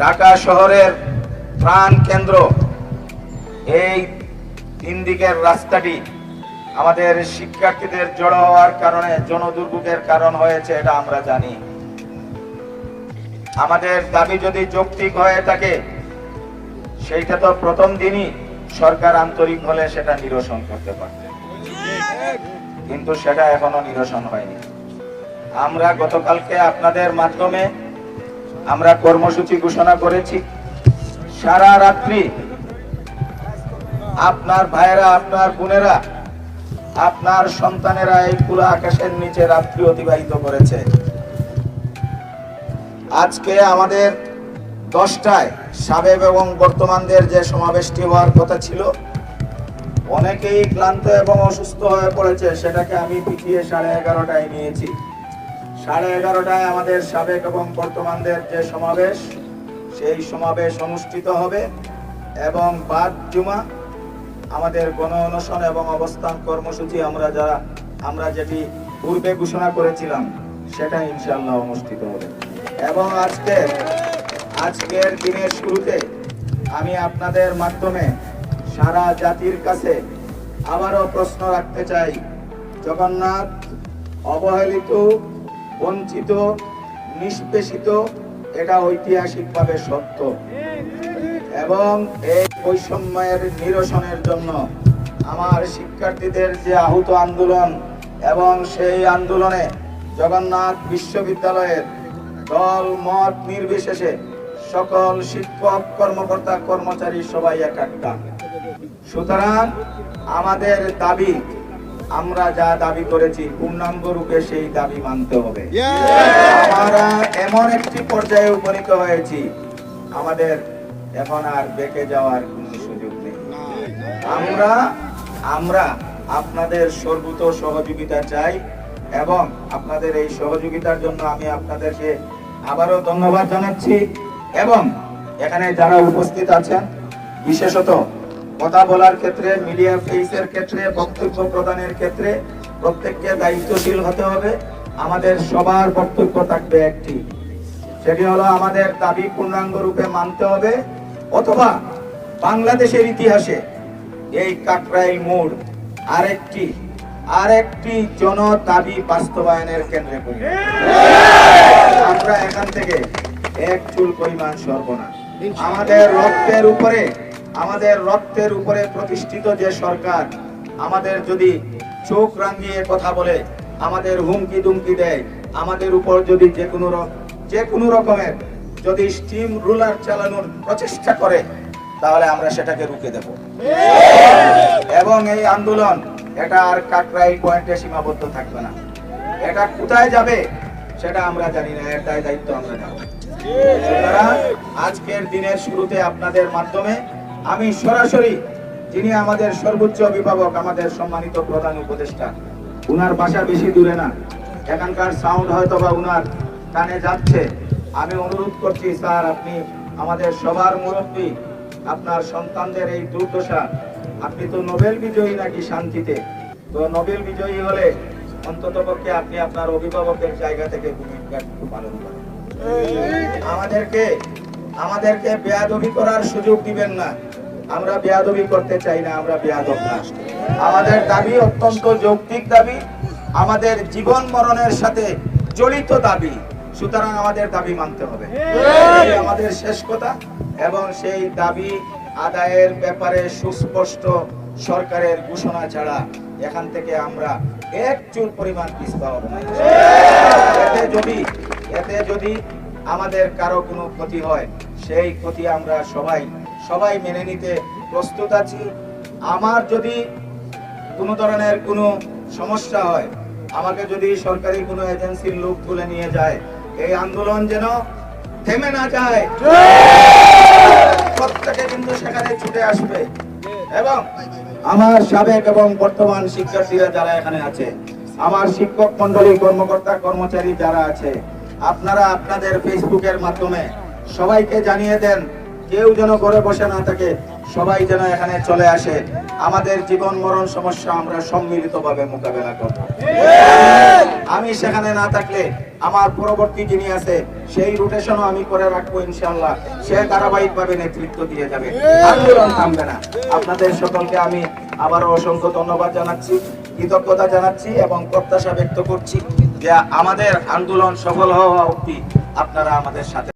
ঢাকা শহরের প্রাণ কেন্দ্র। এই তিন দিকের রাস্তাটি আমাদের শিক্ষার্থীদের জড়ো হওয়ার কারণে জনদুর্ভোগের কারণ হয়েছে, এটা আমরা জানি। আমাদের দাবি যদি যৌক্তিক হয়ে থাকে, সেইটা তো প্রথম দিনই সরকার আন্তরিক হলে সেটা নিরসন করতে পারত। কিন্তু সেটা এখনও নিরসন হয়নি। আমরা গতকালকে আপনাদের মাধ্যমে আমরা কর্মসূচি ঘোষণা করেছি। সারা রাত্রি আপনার ভাইয়েরা, আপনার বোনেরা, আপনার সন্তানেরা এই খোলা আকাশের নিচে রাত্রি অতিবাহিত করেছে। আজকে আমাদের দশটায় সাবেক এবং বর্তমানদের যে সমাবেশটি হওয়ার কথা ছিল, অনেকেই ক্লান্ত এবং অসুস্থ হয়ে পড়েছে, সেটাকে আমি পিছিয়ে সাড়ে এগারোটায় নিয়েছি। সাড়ে এগারোটায় আমাদের সাবেক এবং বর্তমানদের যে সমাবেশ, সেই সমাবেশ অনুষ্ঠিত হবে এবং বাদ জুমা, আমাদের গণ অনশন এবং অবস্থান কর্মসূচি আমরা যারা, আমরা যেটি পূর্বে ঘোষণা করেছিলাম, সেটা ইনশাল্লাহ অনুষ্ঠিত হবে। এবং আজকে, আজকের দিনের শুরুতে আমি আপনাদের মাধ্যমে সারা জাতির কাছে আবারও প্রশ্ন রাখতে চাই, জগন্নাথ, অবহেলিত বঞ্চিত, নিষ্পেষিত, এটা ঐতিহাসিকভাবে সত্য। এবং এই বৈষম্যের নিরসনের জন্য আমার শিক্ষার্থীদের যে আহত আন্দোলন এবং সেই আন্দোলনে জগন্নাথ বিশ্ববিদ্যালয়ের দল, মত নির্বিশেষে সকল শিক্ষক, কর্মকর্তা, কর্মচারী সবাই একাত্তা। সুতরাং আমাদের দাবি আমরা যা দাবি করেছি পূর্ণাঙ্গ রূপে সেই দাবি মানতে হবে। আমরা এমন একটি পর্যায়ে উপনীত হয়েছি আমাদের এখন আর বেঁকে যাওয়ার কোনো সুযোগ নেই। আমরা আমরা আপনাদের সর্বত সহযোগিতা চাই এবং আপনাদের এই সহযোগিতার জন্য আমি আপনাদেরকে আবারও ধন্যবাদ জানাচ্ছি এবং এখানে যারা উপস্থিত আছেন বিশেষত কথা বলার ক্ষেত্রে মিডিয়া ফেসের ক্ষেত্রে বক্তব্য প্রদানের ক্ষেত্রে প্রত্যেককে দায়িত্বশীল হতে হবে। আমাদের সবার বক্তব্য থাকবে একটি। সেটি হলো আমাদের দাবি পূর্ণাঙ্গ রূপে মানতে হবে অথবা বাংলাদেশের ইতিহাসে এই কাকরাইল মোড় আরেকটি আরেকটি জন দাবি বাস্তবায়নের কেন্দ্রে করি আমরা এখান থেকে এক চুল পরিমাণ সর্বনা আমাদের রক্তের উপরে আমাদের রক্তের উপরে প্রতিষ্ঠিত যে সরকার, আমাদের যদি চোখ রাঙিয়ে কথা বলে, আমাদের হুমকি দুমকি দেয়, আমাদের উপর যদি যে কোনো যে কোনো রকমের যদি স্টিম রুলার চালানোর প্রচেষ্টা করে, তাহলে আমরা সেটাকে রুখে দেব। এবং এই আন্দোলন, এটা আর কাকরাইল পয়েন্টে সীমাবদ্ধ থাকবে না। এটা কোথায় যাবে, সেটা আমরা জানি না দায় দায়িত্ব আমরা নেব। আজকের দিনের শুরুতে আপনাদের মাধ্যমে আমি সরাসরি যিনি আমাদের সর্বোচ্চ অভিভাবক, আমাদের সম্মানিত প্রধান উপদেষ্টা, উনার বাসা বেশি দূরে না। এখানকার সাউন্ড হয়তো বা উনার কানে যাচ্ছে। আমি অনুরোধ করছি, স্যার, আপনি আমাদের সবার মুরব্বী, আপনার সন্তানদের এই দুর্দশা। আপনি তো নোবেল বিজয়ী নাকি শান্তিতে? তো নোবেল বিজয়ী হলে অন্তত পক্ষে আপনি আপনার অভিভাবকের জায়গা থেকে ভূমিকা পালন করেন। আমাদেরকে আমাদেরকে বেয়াদবি করার সুযোগ দিবেন না। আমরা বেয়াদবি করতে চাই না আমরা বেয়াদব না। আমাদের দাবি অত্যন্ত যৌক্তিক দাবি আমাদের জীবন মরণের সাথে জড়িত দাবি সুতরাং আমাদের দাবি মানতে হবে। আমাদের শেষ কথা এবং সেই দাবি আদায়ের ব্যাপারে সুস্পষ্ট সরকারের ঘোষণা ছাড়া এখান থেকে আমরা এক চুল পরিমাণ পিছপা হব না। এতে যদি এতে যদি আমাদের কারও কোনো ক্ষতি হয় সেই ক্ষতি আমরা সবাই সবাই মেনে নিতে প্রস্তুত আছি। আমার যদি কোনো ধরনের কোনো সমস্যা হয়, আমাকে যদি সরকারি কোনো এজেন্সির লোক তুলে নিয়ে যায়, এই আন্দোলন যেন থেমে না যায়, প্রত্যেকে কিন্তু সেখানে ছুটে আসবে। এবং আমার সাবেক এবং বর্তমান শিক্ষার্থীরা যারা এখানে আছে, আমার শিক্ষক মন্ডলী কর্মকর্তা কর্মচারী যারা আছে, আপনারা আপনাদের ফেসবুকের মাধ্যমে সবাইকে জানিয়ে দেন কেউ যেন ঘরে বসে না থাকে, সবাই যেন এখানে চলে আসে। আমাদের জীবন মরণ সমস্যা আমরা সম্মিলিতভাবে মোকাবেলা করব। আমি সেখানে না থাকলে আমার পরবর্তী যিনি আছে, সেই রোটেশনও আমি করে রাখব ইনশাল্লাহ সে ধারাবাহিকভাবে নেতৃত্ব দিয়ে যাবে। আন্দোলন থামবে না। আপনাদের সকলকে আমি আবারও অসংখ্য ধন্যবাদ জানাচ্ছি, কৃতজ্ঞতা জানাচ্ছি এবং প্রত্যাশা ব্যক্ত করছি যে আমাদের আন্দোলন সফল হওয়া অব্দি আপনারা আমাদের সাথে